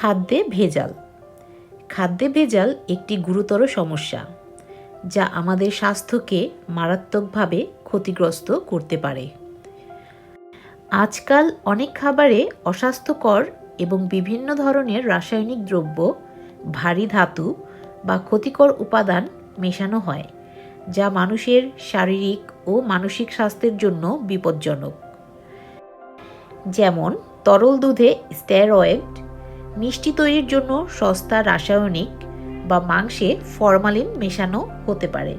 খাদ্যে ভেজাল। খাদ্যে ভেজাল একটি গুরুতর সমস্যা, যা আমাদের স্বাস্থ্যকে মারাত্মকভাবে ক্ষতিগ্রস্ত করতে পারে। আজকাল অনেক খাবারে অস্বাস্থ্যকর এবং বিভিন্ন ধরনের রাসায়নিক দ্রব্য, ভারী ধাতু বা ক্ষতিকর উপাদান মেশানো হয়, যা মানুষের শারীরিক ও মানসিক স্বাস্থ্যের জন্য বিপজ্জনক। যেমন তরল দুধে স্টেরয়েড মিষ্টি তৈরির জন্য সস্তা রাসায়নিক বা মাংসে ফরমালিন মেশানো হতে পারে।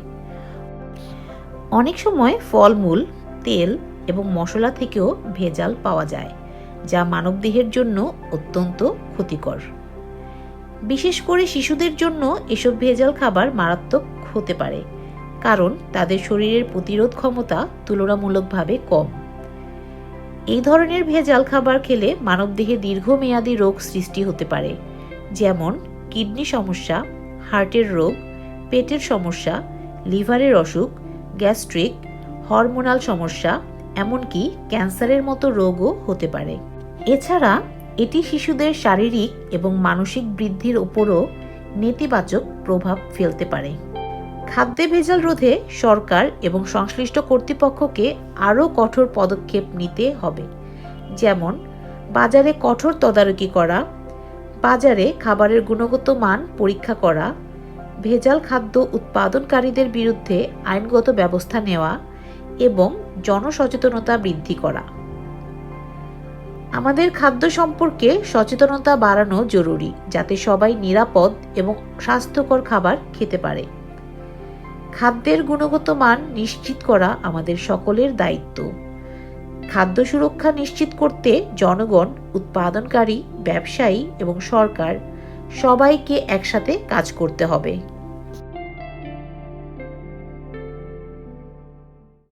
অনেক সময় ফলমূল, তেল এবং মশলা থেকেও ভেজাল পাওয়া যায়, যা মানবদেহের জন্য অত্যন্ত ক্ষতিকর। বিশেষ করে শিশুদের জন্য এসব ভেজাল খাবার মারাত্মক হতে পারে, কারণ তাদের শরীরের প্রতিরোধ ক্ষমতা তুলনামূলকভাবে কম। এই ধরনের ভেজাল খাবার খেলে মানবদেহে দীর্ঘমেয়াদী রোগ সৃষ্টি হতে পারে, যেমন কিডনি সমস্যা, হার্টের রোগ, পেটের সমস্যা, লিভারের অসুখ, গ্যাস্ট্রিক, হরমোনাল সমস্যা, এমনকি ক্যান্সারের মতো রোগও হতে পারে। এছাড়া এটি শিশুদের শারীরিক এবং মানসিক বৃদ্ধির উপরও নেতিবাচক প্রভাব ফেলতে পারে। খাদ্যে ভেজাল রোধে সরকার এবং সংশ্লিষ্ট কর্তৃপক্ষকে আরও কঠোর পদক্ষেপ নিতে হবে। যেমন, বাজারে কঠোর তদারকি করা, বাজারে খাবারের গুণগত মান পরীক্ষা করা, ভেজাল খাদ্য উৎপাদনকারীদের বিরুদ্ধে আইনগত ব্যবস্থা নেওয়া এবং জনসচেতনতা বৃদ্ধি করা। আমাদের খাদ্য সম্পর্কে সচেতনতা বাড়ানো জরুরি, যাতে সবাই নিরাপদ এবং স্বাস্থ্যকর খাবার খেতে পারে। খাদ্যের গুণগত মান নিশ্চিত করা আমাদের সকলের দায়িত্ব। খাদ্য সুরক্ষা নিশ্চিত করতে জনগণ, উৎপাদনকারী, ব্যবসায়ী এবং সরকার সবাইকে একসাথে কাজ করতে হবে।